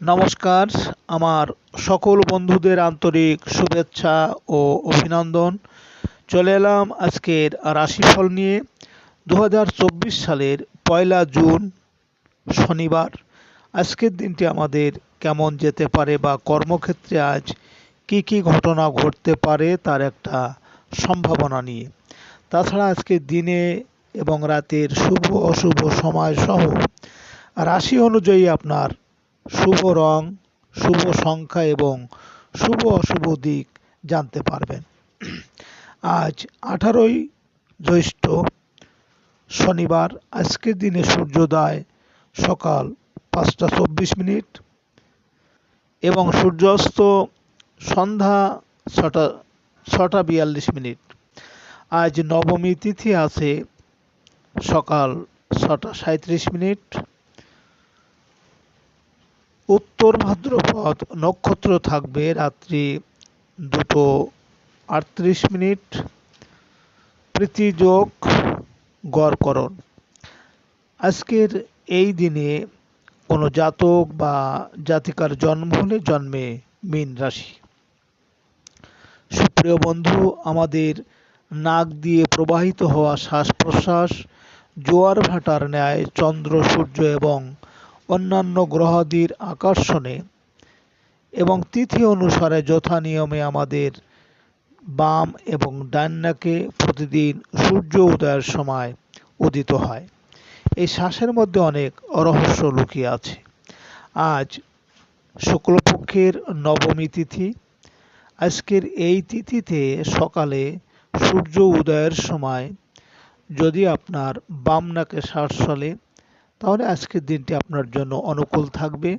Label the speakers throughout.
Speaker 1: নমস্কার। আমার সকল বন্ধুদের আন্তরিক শুভেচ্ছা ও অভিনন্দন। চলে এলাম আজকের রাশিফল নিয়ে। দু হাজার চব্বিশ সালের পয়লা জুন, শনিবার। আজকের দিনটি আমাদের কেমন যেতে পারে বা কর্মক্ষেত্রে আজ কি কি ঘটনা ঘটতে পারে তার একটা সম্ভাবনা নিয়ে। তাছাড়া আজকের দিনে এবং রাতের শুভ, অশুভ সময় সহ রাশি অনুযায়ী আপনার শুভ রং, শুভ সংখ্যা এবং শুভ অশুভ দিক জানতে পারবেন। আজ আঠারোই জ্যৈষ্ঠ শনিবার, আজকের দিনে সূর্যোদয় সকাল পাঁচটা চব্বিশ মিনিট এবং সূর্যাস্ত সন্ধ্যা ছটা ছটা বিয়াল্লিশ মিনিট। আজ নবমী তিথি আছে সকাল ছটা সাঁত্রিশ মিনিট। উত্তর ভাদ্রপদ নক্ষত্র থাকবে রাত্রি দুটো আটত্রিশ মিনিট। প্রীতিযোগ গড়করণ আজকের এই দিনে কোনো জাতক বা জাতিকার জন্ম হলে জন্মে মীন রাশি। সুপ্রিয় বন্ধু, আমাদের নাক দিয়ে প্রবাহিত হওয়া শ্বাস প্রশ্বাস, জোয়ার ভাটার ন্যায় চন্দ্র, সূর্য এবং অন্যান্য গ্রহাদির আকর্ষণে এবং তিথি অনুসারে যথা নিয়মে আমাদের বাম এবং ডান নাকে প্রতিদিন সূর্য উদয়ের সময় উদিত হয়। এই শ্বাসের মধ্যে অনেক রহস্য লুকিয়ে আছে। আজ শুক্লপক্ষের নবমী তিথি। আজকের এই তিথিতে সকালে সূর্য উদয়ের সময় যদি আপনার বাম নাকে শ্বাস চলে তাহলে আজকের দিনটি আপনার জন্য অনুকূল থাকবে।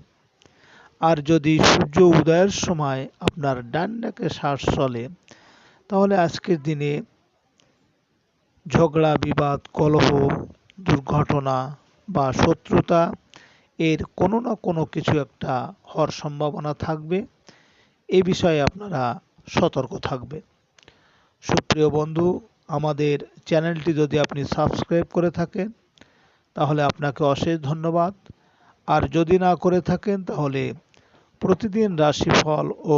Speaker 1: আর যদি সূর্য উদয়ের সময় আপনার ডান নাকে শ্বাস চলে, তাহলে আজকের দিনে ঝগড়া, বিবাদ, কলহ, দুর্ঘটনা বা শত্রুতা এর কোনো না কোনো কিছু একটা হওয়ার সম্ভাবনা থাকবে। এ বিষয়ে আপনারা সতর্ক থাকবে। সুপ্রিয় বন্ধু, আমাদের চ্যানেলটি যদি আপনি সাবস্ক্রাইব করে থাকেন তাহলে আপনাকে অশেষ ধন্যবাদ। আর যদি না করে থাকেন, তাহলে প্রতিদিন রাশিফল ও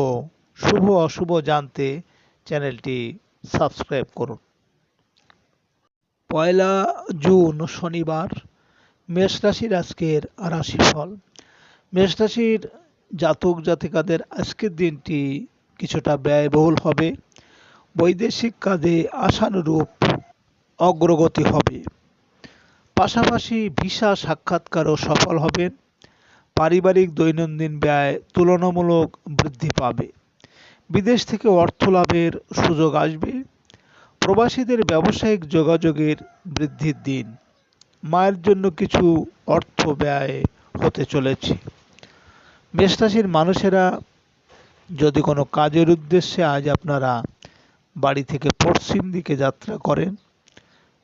Speaker 1: শুভ অশুভ জানতে চ্যানেলটি সাবস্ক্রাইব করুন। পয়লা জুন শনিবার, মেষ রাশির আজকের রাশিফল। মেষ রাশির জাতক জাতিকাদের আজকের দিনটি কিছুটা ব্যয়বহুল হবে। বৈদেশিক কাজে আশানুরূপ অগ্রগতি হবে। পাশাপাশি ভিসা সাক্ষাৎকারও সফল হবেন পারিবারিক দৈনন্দিন ব্যয় তুলনামূলক বৃদ্ধি পাবে। বিদেশ থেকে অর্থ লাভের সুযোগ আসবে। প্রবাসীদের ব্যবসায়িক যোগাযোগের বৃদ্ধির দিন। মায়ের জন্য কিছু অর্থ ব্যয় হতে চলেছে। মেষরাশির মানুষেরা, যদি কোনো কাজের উদ্দেশ্যে আজ আপনারা বাড়ি থেকে পশ্চিম দিকে যাত্রা করেন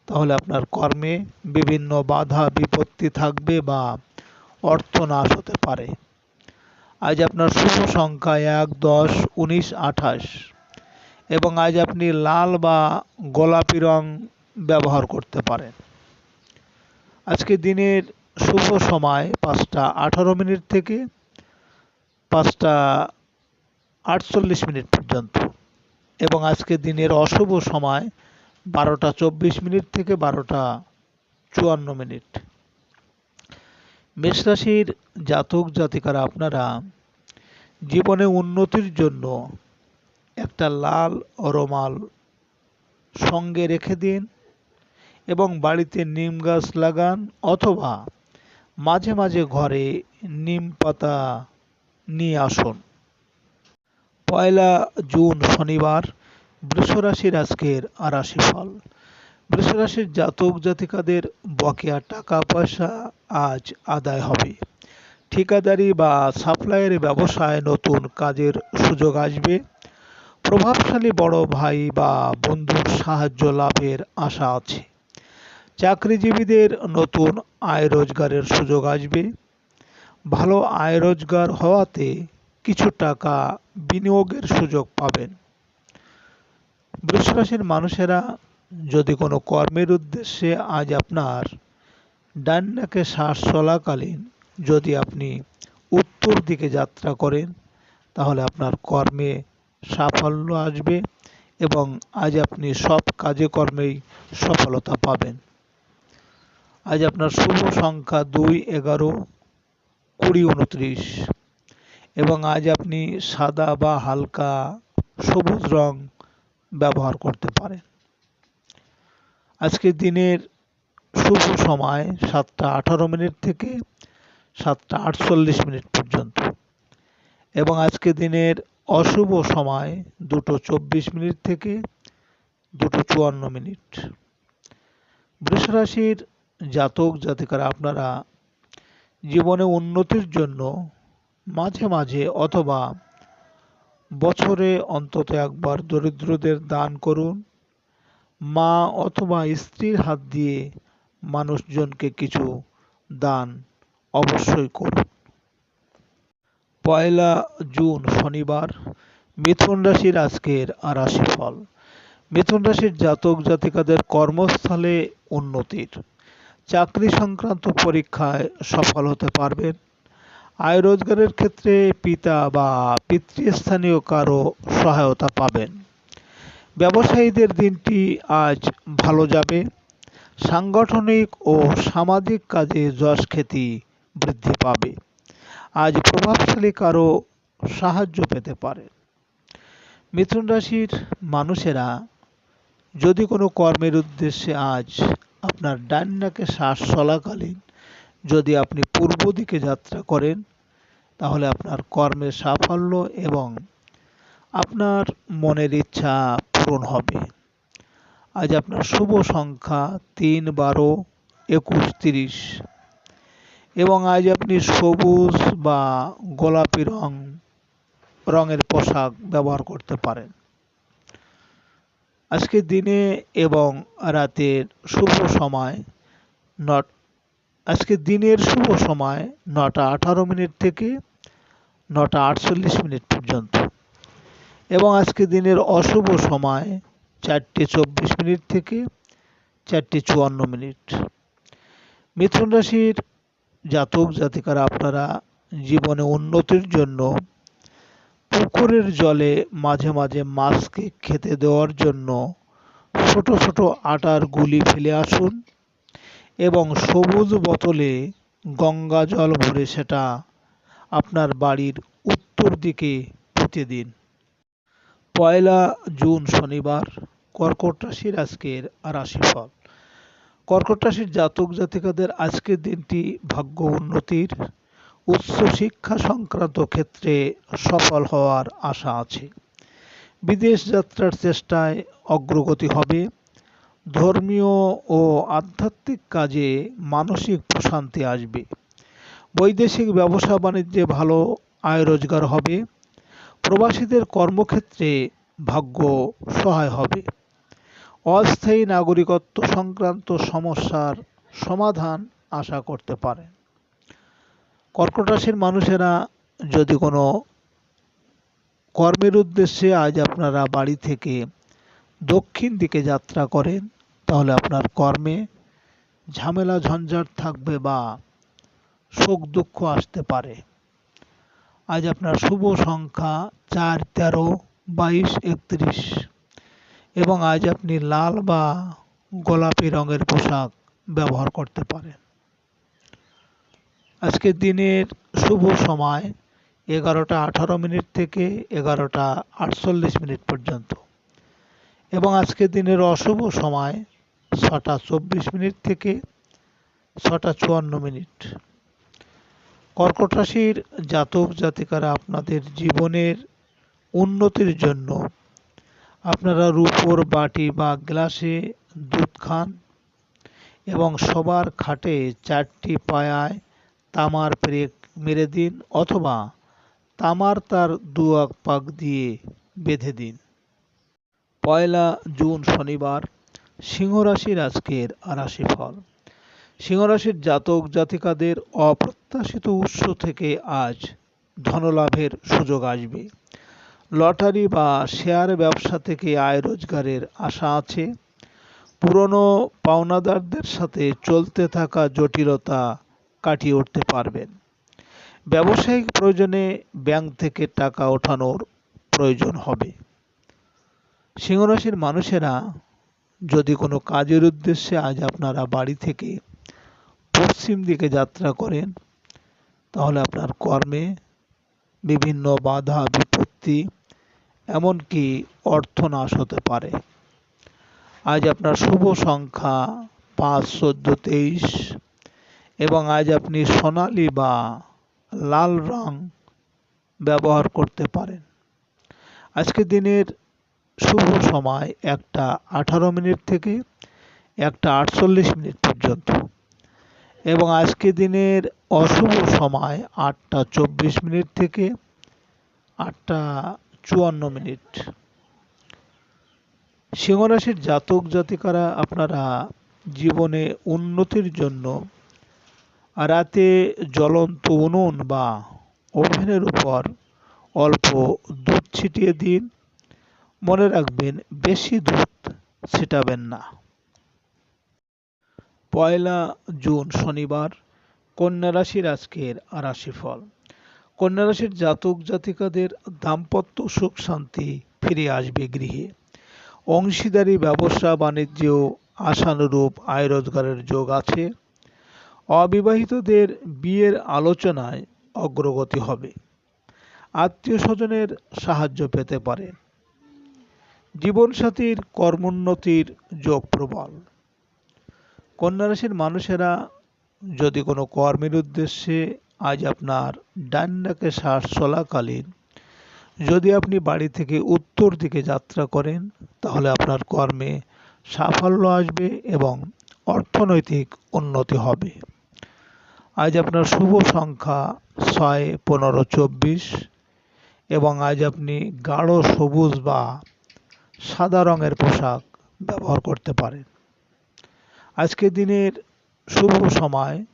Speaker 1: তাহলে আপনার কর্মে বিভিন্ন বাধা, বিপত্তি থাকবে বা অর্থ নাশ হতে পারে। আজ আপনার শুভ সংখ্যা এক, দশ, উনিশ, আঠাশ এবং আজ আপনি লাল বা গোলাপি রং ব্যবহার করতে পারেন। আজকে দিনের শুভ সময় পাঁচটা আঠারো মিনিট থেকে পাঁচটা আটচল্লিশ মিনিট পর্যন্ত এবং আজকে দিনের অশুভ সময় বারোটা চব্বিশ মিনিট থেকে বারোটা চুয়ান্ন মিনিট। মেষরাশির জাতক জাতিকারা আপনারা জীবনে উন্নতির জন্য একটা লাল রোমাল সঙ্গে রেখে দিন এবং বাড়িতে নিম গাছ লাগান অথবা মাঝে মাঝে ঘরে নিম পাতা নিয়ে আসুন। পয়লা জুন শনিবার বৃষরাশির আজকের রাশিফল বৃষরাশির জাতক জাতিকাদের বকেয়া টাকা পয়সা আজ আদায় হবে। ঠিকাদারি বা সাপ্লাইয়ের ব্যবসায় নতুন কাজের সুযোগ আসবে। প্রভাবশালী বড় ভাই বা বন্ধুর সাহায্য লাভের আশা আছে। চাকরিজীবীদের নতুন আয় রোজগারের সুযোগ আসবে। ভালো আয় রোজগার হওয়াতে কিছু টাকা বিনিয়োগের সুযোগ পাবেন। বৃষরাশির মানুষেরা যদি কোনো কর্মের উদ্দেশ্যে আজ আপনার ডান নাকে শ্বাস চলাকালীন যদি আপনি উত্তর দিকে যাত্রা করেন, তাহলে আপনার কর্মে সাফল্য আসবে এবং আজ আপনি সব কাজে কর্মেই সফলতা পাবেন। আজ আপনার শুভ সংখ্যা দুই, এগারো, কুড়ি, উনত্রিশ এবং আজ আপনি সাদা বা হালকা সবুজ রং ব্যবহার করতে পারেন আজকের দিনের শুভ সময় সাতটা আঠারো মিনিট থেকে সাতটা আটচল্লিশ মিনিট পর্যন্ত। এবং আজকে দিনের অশুভ সময় দুটো চব্বিশ মিনিট থেকে দুটো চুয়ান্ন মিনিট। বৃষরাশির জাতক জাতিকারা, আপনারা জীবনে উন্নতির জন্য মাঝে মাঝে অথবা বছরে অন্তত একবার দরিদ্রদের দান করুন। মা অথবা স্ত্রীর হাত দিয়ে মানুষজনকে কিছু দান অবশ্যই করুন। পয়লা জুন শনিবার, মিথুন রাশির আজকের রাশিফল মিথুন রাশির জাতক জাতিকাদের কর্মস্থলে উন্নতির। চাকরি সংক্রান্ত পরীক্ষায় সফল হতে পারবেন। আয় রোজগারের ক্ষেত্রে পিতা বা পিতৃস্থানীয় কারও সহায়তা পাবেন। ব্যবসায়ীদের দিনটি আজ ভালো যাবে। সাংগঠনিক ও সামাজিক কাজে যশ খ্যাতি বৃদ্ধি পাবে। আজ প্রভাবশালী কারও সাহায্য পেতে পারে। মিথুন রাশির মানুষেরা, যদি কোনো কর্মের উদ্দেশ্যে আজ আপনার ডান নাকে শ্বাস চলাকালীন যদি আপনি পূর্ব দিকে যাত্রা করেন, তাহলে আপনার কর্মের সাফল্য এবং আপনার মনের ইচ্ছা পূরণ হবে। আজ আপনার শুভ সংখ্যা তিন, বারো, একুশ, তিরিশ। এবং আজ আপনি সবুজ বা গোলাপি রং, রঙের পোশাক ব্যবহার করতে পারেন। আজকে দিনে এবং রাতের শুভ সময় নট আজকে দিনের শুভ সময় নটা আঠারো মিনিট থেকে নটা আটচল্লিশ মিনিট পর্যন্ত। এবং আজকে দিনের অশুভ সময় চারটে চব্বিশ মিনিট থেকে চারটে চুয়ান্ন মিনিট। মিথুন রাশির জাতক জাতিকারা, আপনারা জীবনে উন্নতির জন্য পুকুরের জলে মাঝে মাঝে মাছকে খেতে দেওয়ার জন্য ছোট ছোট আটার গুলি ফেলে আসুন। এবং সবুজ বোতলে গঙ্গা জল ভরে সেটা আপনার বাড়ির উত্তর দিকে পুঁতে দিন। পয়লা জুন শনিবার, কর্কট রাশির আজকের রাশিফল। কর্কট রাশির জাতক জাতিকাদের আজকের দিনটি ভাগ্য উন্নতির, উচ্চ শিক্ষা সংক্রান্ত ক্ষেত্রে সফল হওয়ার আশা আছে। বিদেশ যাত্রার চেষ্টায় অগ্রগতি হবে। ধর্মীয় ও আধ্যাত্মিক কাজে মানসিক প্রশান্তি আসবে। বৈদেশিক ব্যবসা বাণিজ্যে ভালো আয় রোজগার হবে। প্রবাসীদের কর্মক্ষেত্রে ভাগ্য সহায় হবে। অস্থায়ী নাগরিকত্ব সংক্রান্ত সমস্যার সমাধান আশা করতে পারেন কর্কট রাশির মানুষেরা যদি কোনো কর্মের উদ্দেশ্যে আজ আপনারা বাড়ি থেকে দক্ষিণ দিকে যাত্রা করেন তাহলে আপনার কর্মে ঝামেলা, ঝঞ্ঝাট থাকবে বা শোক, দুঃখ আসতে পারে। আজ আপনার শুভ সংখ্যা চার, তেরো, বাইশ, একত্রিশ এবং আজ আপনি লাল বা গোলাপি রঙের পোশাক ব্যবহার করতে পারেন। আজকের দিনের শুভ সময় এগারোটা আঠারো মিনিট থেকে এগারোটা আটচল্লিশ মিনিট পর্যন্ত এবং আজকের দিনের অশুভ সময় ছটা চব্বিশ মিনিট থেকে ছটা চুয়ান্ন মিনিট। কর্কট রাশির জাতক জাতিকারা আপনাদের জীবনের উন্নতির জন্য আপনারা রূপোর বাটি বা গ্লাসে দুধ খান এবং সবার খাটে চারটি পায়ায় তামার পেরেক মেরে দিন অথবা তামার তার দু এক পাক দিয়ে বেঁধে দিন। পয়লা জুন শনিবার সিংহরাশির আজকের রাশিফল। সিংহরাশির জাতক জাতিকাদের অপ্রত্যাশিত উৎস থেকে আজ ধনলাভের সুযোগ আসবে। লটারি বা শেয়ার ব্যবসা থেকে আয় রোজগারের আশা আছে। পুরনো পাওনাদারদের সাথে চলতে থাকা জটিলতা কাটিয়ে উঠতে পারবেন। ব্যবসায়িক প্রয়োজনে ব্যাংক থেকে টাকা ওঠানোর প্রয়োজন হবে। সিংহরাশির মানুষেরা যদি কোনো কাজের উদ্দেশ্যে আজ আপনারা বাড়ি থেকে পশ্চিম দিকে যাত্রা করেন, তাহলে আপনার কর্মে বিভিন্ন বাধা, বিপত্তি, এমনকি অর্থনাশ হতে পারে। আজ আপনার শুভ সংখ্যা পাঁচ, চোদ্দ, তেইশ এবং আজ আপনি সোনালি বা লাল রং ব্যবহার করতে পারেন। আজকের দিনের শুভ সময় একটা আঠারো মিনিট থেকে একটা আটচল্লিশ মিনিট পর্যন্ত। এবং আজকে দিনের অশুভ সময় আটটা চব্বিশ মিনিট থেকে আটটা চুয়ান্ন মিনিট। সিংহরাশির জাতক জাতিকারা, আপনারা জীবনে উন্নতির জন্য রাতে জ্বলন্ত উনুন বা ওভেনের উপর অল্প দুধ ছিটিয়ে দিন। মনে রাখবেন, বেশি দুধ ছিটাবেন না। পয়লা জুন, শনিবার, কন্যা রাশির আজকের রাশিফল। কন্যা রাশির জাতক জাতিকাদের দাম্পত্য সুখ শান্তি ফিরে আসবে গৃহে। অংশীদারি, ব্যবসা, বাণিজ্য, আশানুরূপ আয় রোজগারের যোগ আছে। অবিবাহিতদের বিয়ের আলোচনায় অগ্রগতি হবে। আত্মীয় স্বজনের সাহায্য পেতে পারেন জীবনসাথীর কর্মোন্নতির যোগ প্রবল। কন্যা রাশির মানুষেরা যদি কোনো কর্মের উদ্দেশ্যে আজ আপনার ডান ডাকে শ্বাস চলাকালীন যদি আপনি বাড়ি থেকে উত্তর দিকে যাত্রা করেন, তাহলে আপনার কর্মে সাফল্য আসবে এবং অর্থনৈতিক উন্নতি হবে। আজ আপনার শুভ সংখ্যা ছয়, পনেরো, চব্বিশ এবং আজ আপনি গাঢ় সবুজ বা সাদা রঙের পোশাক ব্যবহার করতে পারেন। আজকের দিনের শুভ সময়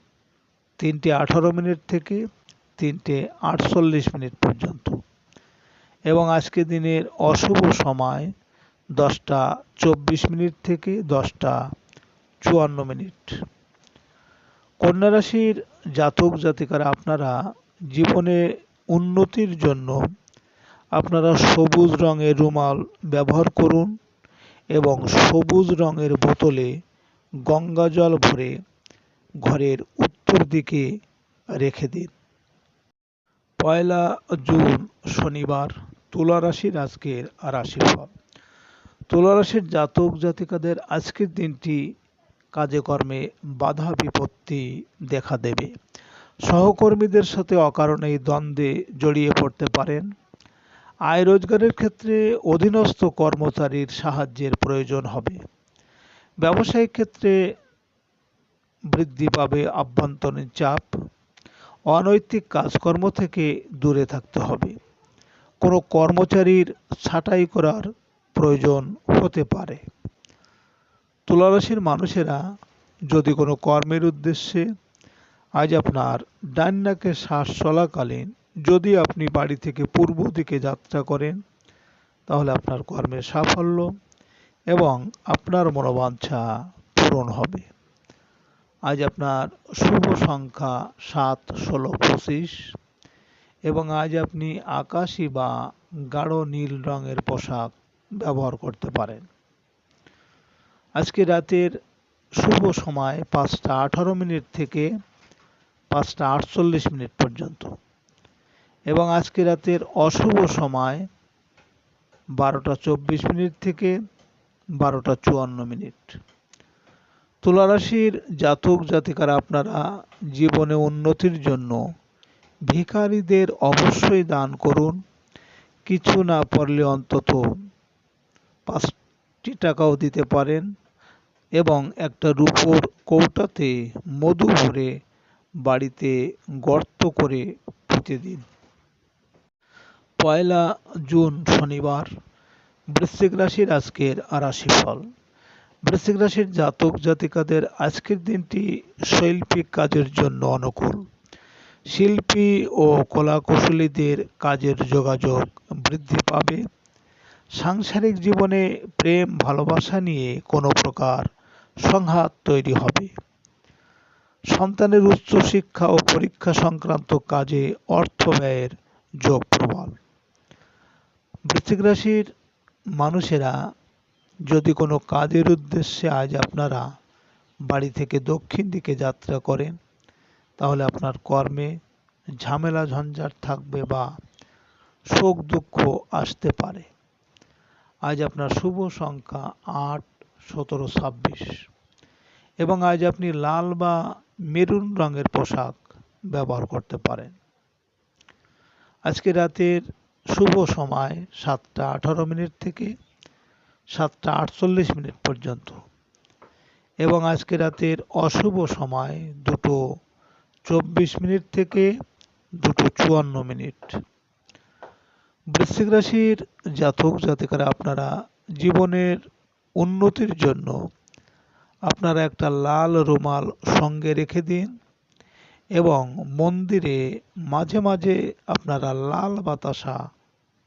Speaker 1: তিনটে আঠারো মিনিট থেকে তিনটে আটচল্লিশ মিনিট পর্যন্ত এবং আজকে দিনের অশুভ সময় দশটা চব্বিশ মিনিট থেকে দশটা চুয়ান্ন মিনিট। কন্যা রাশির জাতক জাতিকারা, আপনারা জীবনে উন্নতির জন্য আপনারা সবুজ রঙের রুমাল ব্যবহার করুন এবং সবুজ রঙের বোতলে গঙ্গা জল ভরে ঘরের উত্তর দিকে রেখে দিন। পয়লা জুন শনিবার তুলা রাশির আজকের রাশিফল। তুলা রাশির জাতক জাতিকাদের আজকের দিনটি কাজে কর্মে বাধা বিপত্তি দেখা দেবে। সহকর্মীদের সাথে অকারণেই দ্বন্দ্বে জড়িয়ে পড়তে পারেন। আয় রোজগারের ক্ষেত্রে অধীনস্থ কর্মচারীর সাহায্যের প্রয়োজন হবে। ব্যবসায়িক ক্ষেত্রে বৃদ্ধি পাবে আভ্যন্তরীণ চাপ। অনৈতিক কাজকর্ম থেকে দূরে থাকতে হবে। কোনো কর্মচারীর ছাঁটাই করার প্রয়োজন হতে পারে। তুলারাশির মানুষেরা যদি কোনো কর্মের উদ্দেশ্যে আজ আপনার ডান নাকে শ্বাস চলাকালীন যদি আপনি বাড়ি থেকে পূর্ব দিকে যাত্রা করেন, তাহলে আপনার কর্মের সাফল্য এবং আপনার মনোবাঞ্ছা পূরণ হবে। আজ আপনার শুভ সংখ্যা সাত, ষোলো, পঁচিশ এবং আজ আপনি আকাশি বা গাঢ় নীল রঙের পোশাক ব্যবহার করতে পারেন। আজকে রাতের শুভ সময় পাঁচটা আঠারো মিনিট থেকে পাঁচটা আটচল্লিশ মিনিট পর্যন্ত। এবং আজকে রাতের অশুভ সময় বারোটা চব্বিশ মিনিট থেকে বারোটা চুয়ান্ন মিনিট। তুলারাশির জাতক জাতিকারা আপনারা জীবনে উন্নতির জন্য ভিখারিদের অবশ্যই দান করুন। কিছু না পারলে অন্তত পাঁচটি টাকাও দিতে পারেন এবং একটা রূপোর কৌটাতে মধু ভরে বাড়িতে গর্ত করে পুঁতে দিন। পয়লা জুন শনিবার, বৃশ্চিক রাশির আজকের রাশিফল বৃশ্চিক রাশির জাতক জাতিকাদের আজকের দিনটি শৈল্পিক কাজের জন্য অনুকূল। শিল্পী ও কলাকুশলীদের কাজের যোগাযোগ বৃদ্ধি পাবে। সাংসারিক জীবনে প্রেম, ভালোবাসা নিয়ে কোনো প্রকার সংঘাত তৈরি হবে। সন্তানের উচ্চশিক্ষা ও পরীক্ষা সংক্রান্ত কাজে অর্থ ব্যয়ের যোগ বৃশ্চিক রাশির মানুষেরা যদি কোনো কাজের উদ্দেশ্যে আজ আপনারা বাড়ি থেকে দক্ষিণ দিকে যাত্রা করেন, তাহলে আপনার কর্মে ঝামেলা, ঝঞ্ঝাট থাকবে বা শোক দুঃখ আসতে পারে। আজ আপনার শুভ সংখ্যা আট, সতেরো, ছাব্বিশ এবং আজ আপনি লাল বা মেরুন রঙের পোশাক ব্যবহার করতে পারেন। আজকে রাতের শুভ সময় সাতটা আঠারো মিনিট থেকে সাতটা আটচল্লিশ মিনিট পর্যন্ত। এবং আজকে রাতের অশুভ সময় দুটো চব্বিশ মিনিট থেকে দুটো চুয়ান্ন মিনিট। বৃশ্চিক রাশির জাতক জাতিকারা, আপনারা জীবনের উন্নতির জন্য আপনারা একটা লাল রুমাল সঙ্গে রেখে দিন। এবং মন্দিরে মাঝে মাঝে আপনারা লাল বাতাসা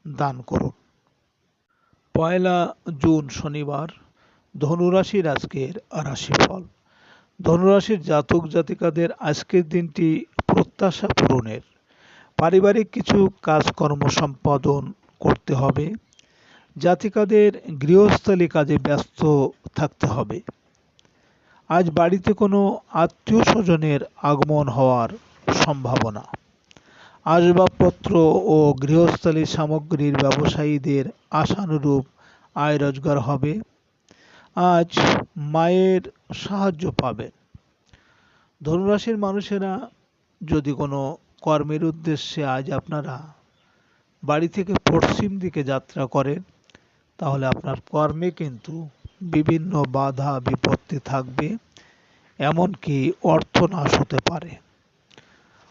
Speaker 1: দান করুন। পয়লা জুন শনিবার ধনুরাশির আজকের রাশিফল। ধনুরাশির জাতক জাতিকাদের আজকের দিনটি প্রত্যাশা পূরণের। পারিবারিক কিছু কাজকর্ম সম্পাদন করতে হবে। জাতিকাদের গৃহস্থলী কাজে ব্যস্ত থাকতে হবে। আজ বাড়িতে কোনো আত্মীয় স্বজনের আগমন হওয়ার সম্ভাবনা। আসবাবপত্র ও গৃহস্থলী সামগ্রীর ব্যবসায়ীদের আশানুরূপ আয় রোজগার হবে। আজ মায়ের সাহায্য পাবেন ধনুরাশির মানুষেরা যদি কোনো কর্মের উদ্দেশ্যে আজ আপনারা বাড়ি থেকে পশ্চিম দিকে যাত্রা করেন, তাহলে আপনার কর্মে কিন্তু বিভিন্ন বাধা বিপত্তি থাকবে, এমনকি অর্থনাশ হতে পারে।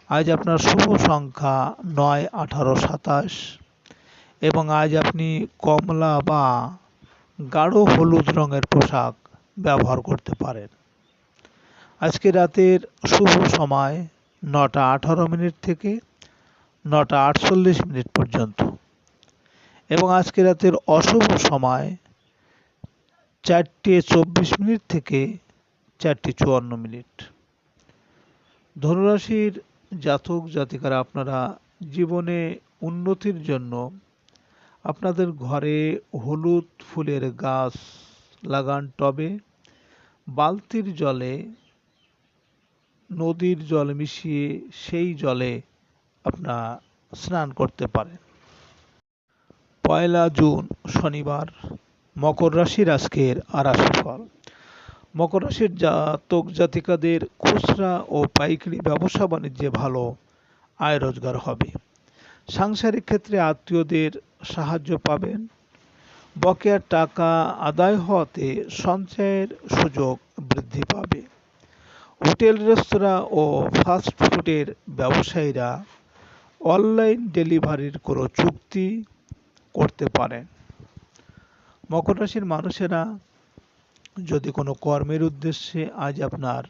Speaker 1: আজ আপনার শুভ সংখ্যা নয়, আঠারো, সাতাশ। এবং আজ আপনি কমলা বা গাঢ় হলুদ রঙের পোশাক ব্যবহার করতে পারেন। আজকে রাতের শুভ সময় নটা আঠারো মিনিট থেকে নটা আটচল্লিশ মিনিট পর্যন্ত। এবং আজকে রাতের অশুভ সময় চারটে চব্বিশ মিনিট থেকে চারটে চুয়ান্ন মিনিট। ধনুরাশির জাতক জাতিকারা, আপনারা জীবনে উন্নতির জন্য আপনাদের ঘরে হলুদ ফুলের গাছ লাগান টবে, বালতির জলে, নদীর জল মিশিয়ে সেই জলে আপনার স্নান করতে পারেন। পয়লা জুন শনিবার। মকর রাশির আজকের আরাশি ফল। মকর রাশির জাতক জাতিকাদের খুচরা ও পাইকারি ব্যবসা বাণিজ্যে ভালো আয় রোজগার হবে। সাংসারিক ক্ষেত্রে আত্মীয়দের সাহায্য পাবেন। বকেয়ার টাকা আদায় হওয়াতে সঞ্চয়ের সুযোগ বৃদ্ধি পাবে। হোটেল, রেস্তোরাঁ ও ফাস্ট ফুডের ব্যবসায়ীরা অনলাইন ডেলিভারির কোনো চুক্তি করতে পারেন। মকর রাশির মানুষেরা যদি কোনো কর্মের উদ্দেশ্যে আজ আপনার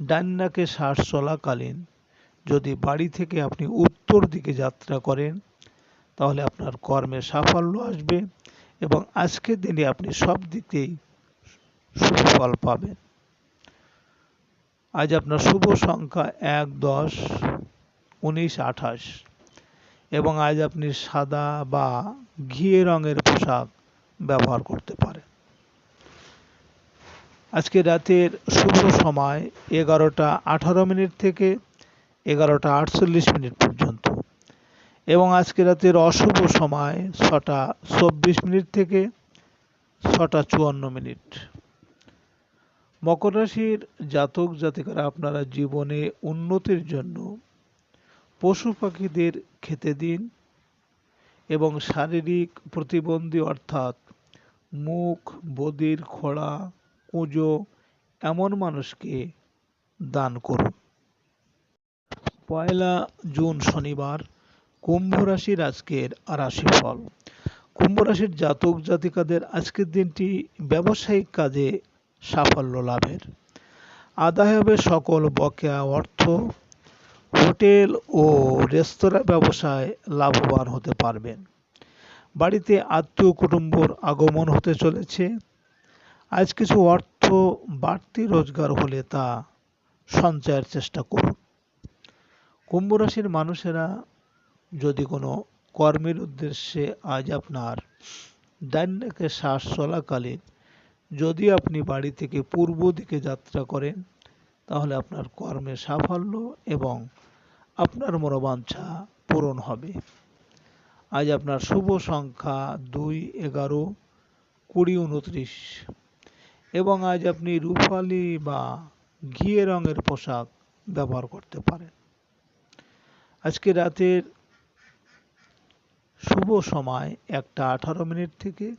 Speaker 1: ডান্নাকে শ্বাস চলাকালীন যদি বাড়ি থেকে আপনি উত্তর দিকে যাত্রা করেন, তাহলে আপনার কর্মে সাফল্য আসবে এবং আজকের দিনে আপনি সব দিকেই সুফল পাবেন। আজ আপনার শুভ সংখ্যা এক, দশ, উনিশ, আঠাশ এবং আজ আপনি সাদা বা ঘিয়ে রঙের পোশাক ব্যবহার করতে পারেন আজকে রাতের শুভ সময় এগারোটা আঠারো মিনিট থেকে এগারোটা আটচল্লিশ মিনিট পর্যন্ত এবং আজকে রাতের অশুভ সময় ছটা চব্বিশ মিনিট থেকে ছটা চুয়ান্ন মিনিট। মকর রাশির জাতক জাতিকারা আপনারা জীবনে উন্নতির জন্য পশু পাখিদের খেতে দিন এবং শারীরিক প্রতিবন্ধী অর্থাৎ মুখ, বদির, খোড়া, কুঁজো এমন মানুষকে দান করুন। পয়লা জুন শনিবার কুম্ভ রাশির আজকের রাশিফল। কুম্ভ রাশির জাতক জাতিকাদের আজকের দিনটি ব্যবসায়িক কাজে সাফল্য লাভের। আদায় হবে সকল বকেয়া অর্থ। হোটেল ও রেস্তোরাঁ ব্যবসায় লাভবান হতে পারবেন। বাড়িতে আত্মীয় কুটুম্বর আগমন হতে চলেছে। আজ কিছু অর্থ বাড়তি রোজগার হলে তা সঞ্চয়ের চেষ্টা করুন। কুম্ভ রাশির মানুষেরা যদি কোনো কর্মের উদ্দেশ্যে আজ আপনার ডান নাকে শ্বাস চলাকালীন যদি আপনি বাড়ি থেকে পূর্ব দিকে যাত্রা করেন, তাহলে আপনার কর্মে সাফল্য এবং আপনার মনোবাঞ্ছা পূরণ হবে। আজ আপনার শুভ সংখ্যা দুই, এগারো, কুড়ি, উনত্রিশ। এবং আজ আপনি রূপালি বা ঘিয়ে রঙের পোশাক ব্যবহার করতে পারেন। আজকে রাতের শুভ সময় একটা আঠারো মিনিট থেকে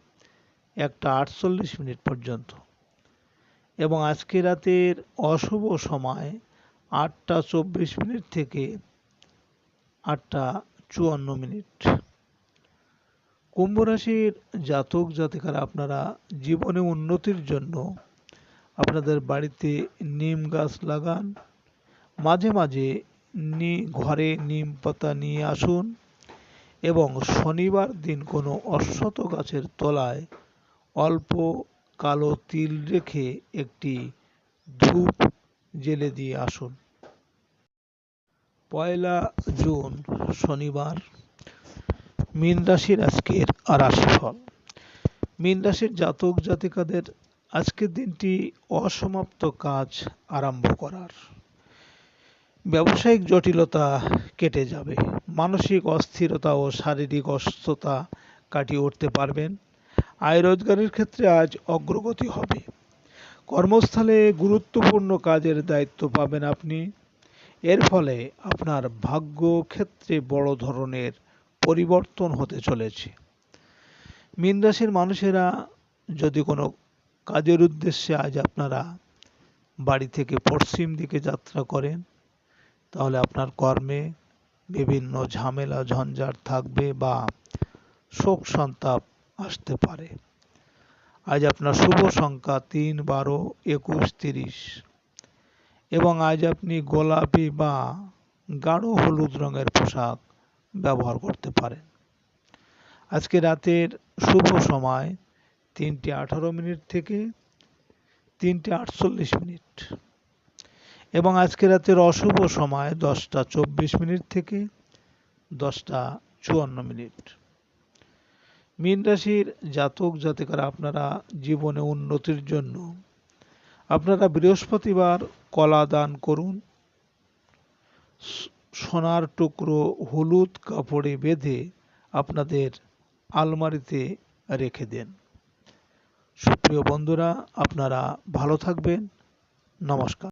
Speaker 1: একটা আটচল্লিশ মিনিট পর্যন্ত। এবং আজকে রাতের অশুভ সময় আটটা চব্বিশ মিনিট থেকে আটটা চুয়ান্ন মিনিট। কুম্ভ রাশির জাতক জাতিকারা আপনারা জীবনে উন্নতির জন্য আপনাদের বাড়িতে নিম গাছ লাগান, মাঝে মাঝে নি, ঘরে নিম পাতা নিয়ে আসুন এবং শনিবার দিন কোনো অশ্বত গাছের তলায় অল্প কালো তিল রেখে একটি ধূপ জেলে দিয়ে আসুন। পয়লা জুন শনিবার। মীন রাশির আজকের রাশিফল মীন রাশির জাতক জাতিকাদের আজকের দিনটি অসমাপ্ত কাজ আরম্ভ করার। ব্যবসায়িক জটিলতা কেটে যাবে। মানসিক অস্থিরতা ও শারীরিক অসুস্থতা কাটিয়ে উঠতে পারবেন। আয় রোজগারের ক্ষেত্রে আজ অগ্রগতি হবে। কর্মস্থলে গুরুত্বপূর্ণ কাজের দায়িত্ব পাবেন আপনি। এর ফলে আপনার ভাগ্য ক্ষেত্রে বড় ধরনের পরিবর্তন হতে চলেছে। মীন রাশির মানুষেরা যদি কোনো কাজের উদ্দেশ্যে আজ আপনারা বাড়ি থেকে পশ্চিম দিকে যাত্রা করেন, তাহলে আপনার কর্মে বিভিন্ন ঝামেলা, ঝঞ্ঝাট থাকবে বা শোক সন্তাপ আসতে পারে। আজ আপনার শুভ সংখ্যা তিন, বারো, একুশ, তিরিশ এবং আজ আপনি গোলাপি বা গাঢ় হলুদ রঙের পোশাক ব্যবহার করতে পারেন। আজকে রাতের শুভ সময় তিনটে আঠারো মিনিট থেকে তিনটে আটচল্লিশ মিনিট। এবং আজকে রাতের অশুভ সময় দশটা চব্বিশ মিনিট থেকে দশটা চুয়ান্ন মিনিট। মীন রাশির জাতক জাতিকারা, আপনারা জীবনে উন্নতির জন্য আপনারা বৃহস্পতিবার কলা দান করুন। সোনার টুকরো হলুদ কাপড়ে বেঁধে আপনাদের আলমারিতে রেখে দেন। সুপ্রিয় বন্ধুরা, আপনারা ভালো থাকবেন। নমস্কার।